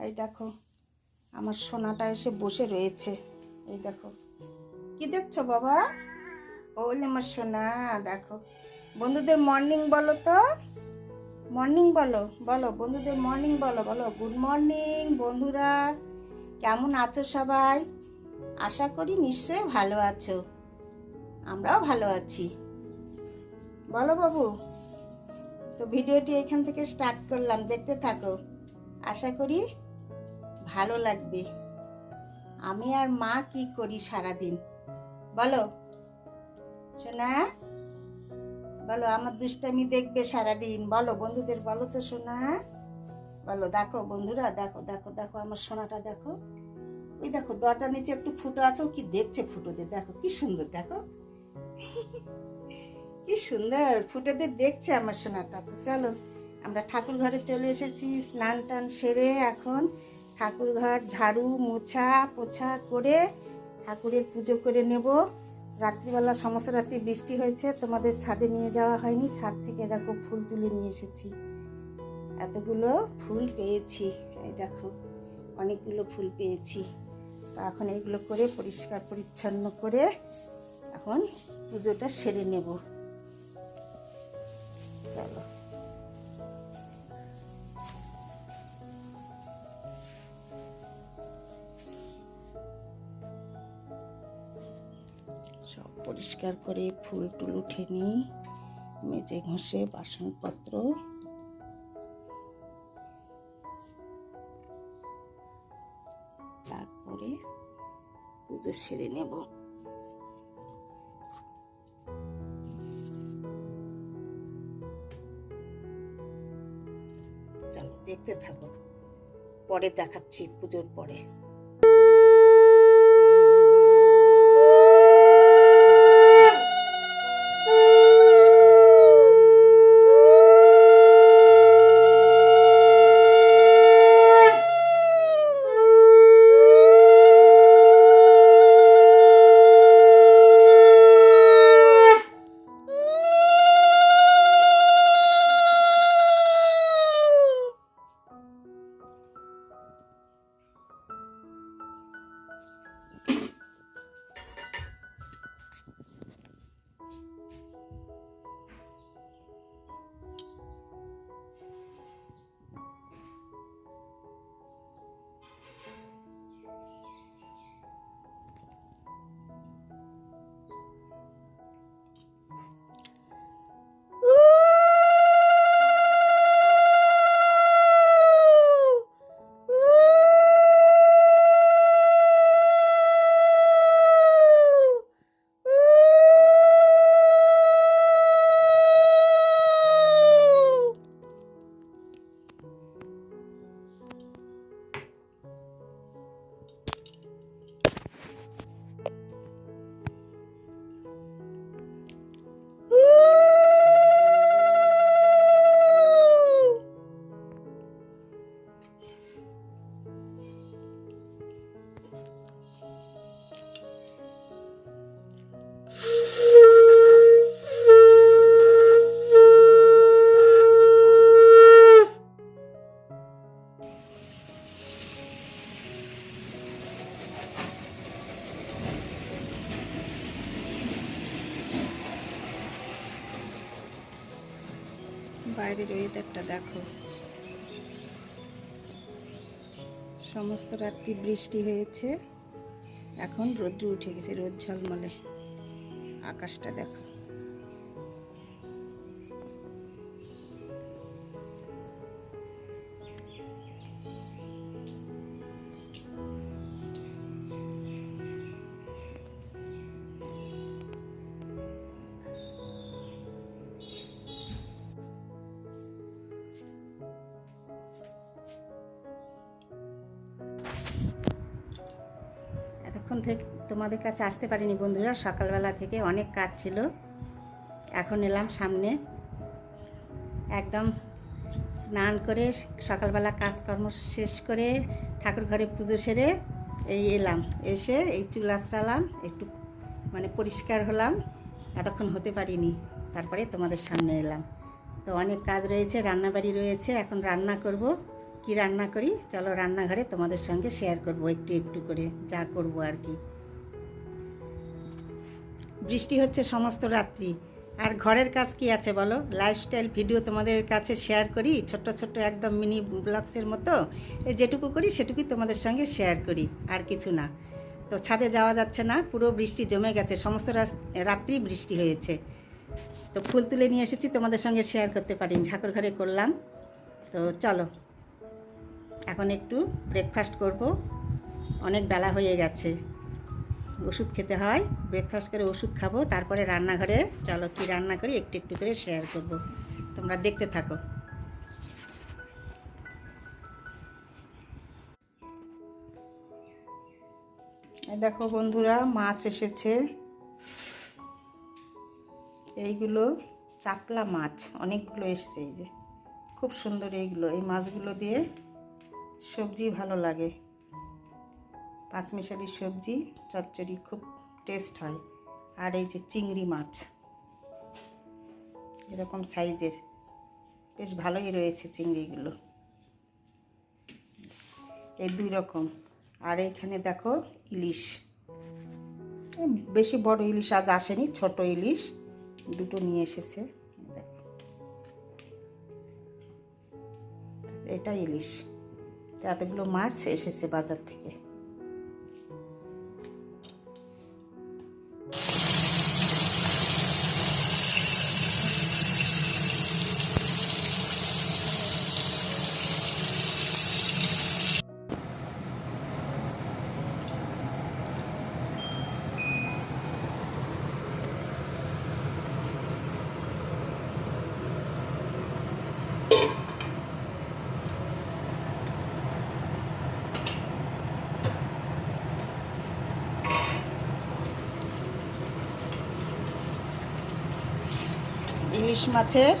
এই দেখো, আমার সোনাটা এসে বসে রয়েছে। এই দেখো, কি দেখছ বাবা? ওই আমার সোনা, দেখো। বন্ধুদের মর্নিং বলো তো? মর্নিং বলো বলো। বন্ধুদের মর্নিং বলো বলো। গুড মর্নিং বন্ধুরা। কেমন আছো সবাই? আশা করি নিশ্চয়ই ভালো আছো। আমরাও ভালো আছি। বলো বাবু, তো ভিডিওটি এখান থেকে স্টার্ট করলাম। দেখতে থাকো। আশা করি ভালো লাগবে। আমি আর মা কি করি সারাদিন? বলো। শোনা বলো, আমার দুষ্টামি দেখবে সারাদিন। বলো, বন্ধুদের বলো তো সোনা। বলো, দেখো বন্ধুরা, দেখো দেখো দেখো, আমার সোনাটা দেখো। ওই দেখো, দরজার নিচে একটু ফুটো আছে, ও কি দেখছে ফুটোতে দেখো, কি সুন্দর, দেখো। কি সুন্দর ফুটোতে দেখছে আমার সোনাটা। চলো, আমরা ঠাকুর ঘরে চলে এসেছি, স্নান টান সেরে এখন ঠাকুর ঘর ঝাড়ু, মোছা, পোছা করে ঠাকুরের পুজো করে নেব। রাত্রিবেলা সমস্ত রাত্রি বৃষ্টি হয়েছে, তোমাদের ছাদে নিয়ে যাওয়া হয়নি। ছাদ থেকে দেখো ফুল তুলে নিয়ে এসেছি। এতগুলো ফুল পেয়েছি, এই দেখো, অনেকগুলো ফুল পেয়েছি। তো এখন এগুলো করে পরিষ্কার পরিচ্ছন্ন করে এখন পুজোটা সেরে নেব। চলো। সব পরিষ্কার করে ফুল টুল উঠে নিই, মেজে ঘষে বাসনপত্র। তারপরে পুজো সেরে নেব। চলো দেখতে থাকো। পরে দেখাচ্ছি পুজোর পরে। বাইরের ওয়েদারটা দেখো। সমস্ত রাত্রি বৃষ্টি হয়েছে। এখন রোদ্র উঠে গেছে, রোদ ঝলমলে। আকাশটা দেখো। এতক্ষণ থেকে তোমাদের কাছে আসতে পারিনি বন্ধুরা, সকালবেলা থেকে অনেক কাজ ছিল। এখন এলাম সামনে। একদম স্নান করে সকালবেলা কাজকর্ম শেষ করে ঠাকুর ঘরে পুজো সেরে এই এলাম। এসে এই চুল আঁচড়ালাম, একটু মানে পরিষ্কার হলাম। এতক্ষণ হতে পারিনি, তারপরে তোমাদের সামনে এলাম। তো অনেক কাজ রয়েছে, রান্নাবাড়ি রয়েছে, এখন রান্না করব। কি রান্না করি? চলো রান্নাঘরে তোমাদের সঙ্গে শেয়ার করব, একটু একটু করে যা করব আর কি। বৃষ্টি হচ্ছে সমস্ত রাত্রি। আর ঘরের কাজ কি আছে বলো? লাইফস্টাইল ভিডিও তোমাদের কাছে শেয়ার করি, ছোট্ট ছোট্ট একদম মিনি ব্লগসের মতো। যেটুকু করি, সেটুকুই তোমাদের সঙ্গে শেয়ার করি, আর কিছু না। তো ছাদে যাওয়া যাচ্ছে না, পুরো বৃষ্টি জমে গেছে, সমস্ত রাত্রি বৃষ্টি হয়েছে। তো ফুল তুলে নিয়ে এসেছি, তোমাদের সঙ্গে শেয়ার করতে পারিনি, ঠাকুর ঘরে করলাম। তো চলো। এখন একটু ব্রেকফাস্ট করব। অনেক বেলা হয়ে গেছে। ওষুধ খেতে হয়। ব্রেকফাস্ট করে ওষুধ খাব। তারপরে রান্নাঘরে চলো কি রান্না করি, একটু একটু করে শেয়ার করব। তোমরা দেখতে থাকো। দেখো বন্ধুরা, মাছ এসেছে। এইগুলো চাপলা মাছ, অনেকগুলো এসছে এই যে। খুব সুন্দর এইগুলো, এই মাছগুলো দিয়ে সবজি ভালো লাগে। পাঁচমিশালি সবজি, চচ্চড়ি খুব টেস্ট হয়। আর এই যে চিংড়ি মাছ, এরকম সাইজের, বেশ ভালোই রয়েছে চিংড়িগুলো। এই দুই রকম। আর এইখানে দেখো ইলিশ। বেশি বড় ইলিশ আজ আসেনি, ছোট ইলিশ, দুটো নিয়ে এসেছে। এটা ইলিশ। এতগুলো মাছ এসেছে বাজার থেকে। ইলিশ মাছের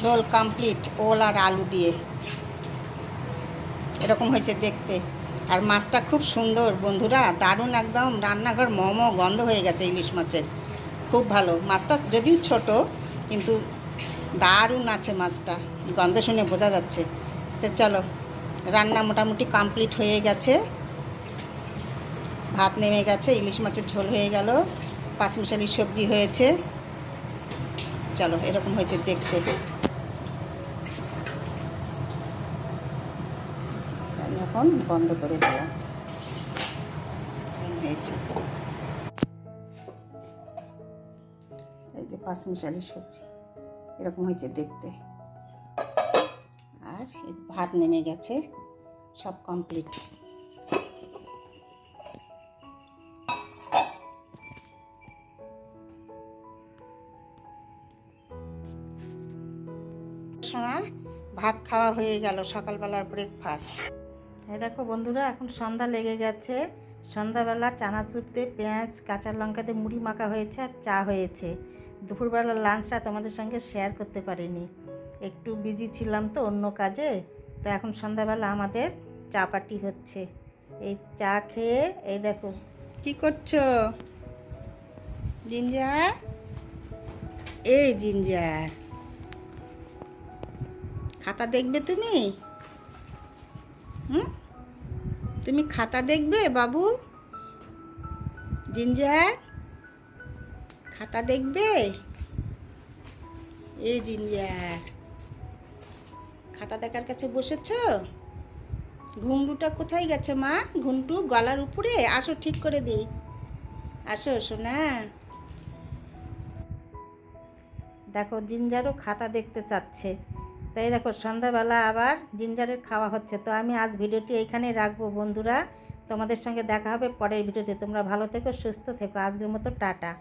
ঝোল কমপ্লিট ওল আর আলু দিয়ে। এরকম হয়েছে দেখতে। আর মাছটা খুব সুন্দর, বন্ধুরা, দারুণ একদম। রান্নাঘর মোমো গন্ধ হয়ে গেছে ইলিশ মাছের। খুব ভালো। মাছটা যদিও ছোট, কিন্তু দারুণ আছে মাছটা। গন্ধ শুনে বোঝা যাচ্ছে। তো চলো, রান্না মোটামুটি কমপ্লিট হয়ে গেছে। ভাত নেমে গেছে, ইলিশ মাছের ঝোল হয়ে গেল। পাঁচমিশালি সবজি হয়েছে। চলো, এরকম হয়েছে দেখতে। আমি এখন বন্ধ করে দিলাম হয়েছে। এই যে পাঁচমিশালি সবজি, এরকম হয়েছে দেখতে। আর ভাত নেমে গেছে, সব কমপ্লিট খাওয়া হয়ে গেল সকালবেলার ব্রেকফাস্ট এই দেখো বন্ধুরা এখন সন্ধ্যা লেগে গেছে। সন্ধ্যাবেলা চানাচুরতে পেঁয়াজ কাঁচা লঙ্কাতে মুড়ি মাখা হয়েছে আর চা হয়েছে। দুপুরবেলা লাঞ্চটা তোমাদের সঙ্গে শেয়ার করতে পারিনি। একটু বিজি ছিলাম তো অন্য কাজে তো এখন সন্ধ্যাবেলা আমাদের চা পার্টি হচ্ছে। এই চা খেয়ে এই দেখো। কি করছ? জিঞ্জার? এই জিঞ্জার। খাতা দেখবে তুমি? হুম? তুমি খাতা দেখবে বাবু? জিঞ্জার? খাতা দেখবে? এ জিঞ্জার। খাতা দেখার কাছে বসেছ? ঘুংটুটা কোথায় গেছে মা? ঘুংটু গলার উপরে? আসো, ঠিক করে দিই। আসো, সোনা। দেখো, জিঞ্জারও খাতা দেখতে চাচ্ছে। তাই দেখো, সন্ধ্যাবেলা আবার জিঞ্জারের খাওয়া হচ্ছে। তো আমি আজ ভিডিওটি এইখানেই রাখব বন্ধুরা। তোমাদের সঙ্গে দেখা হবে পরের ভিডিওতে। তোমরা ভালো থেকো, সুস্থ থেকো। আজকের মতো টাটা।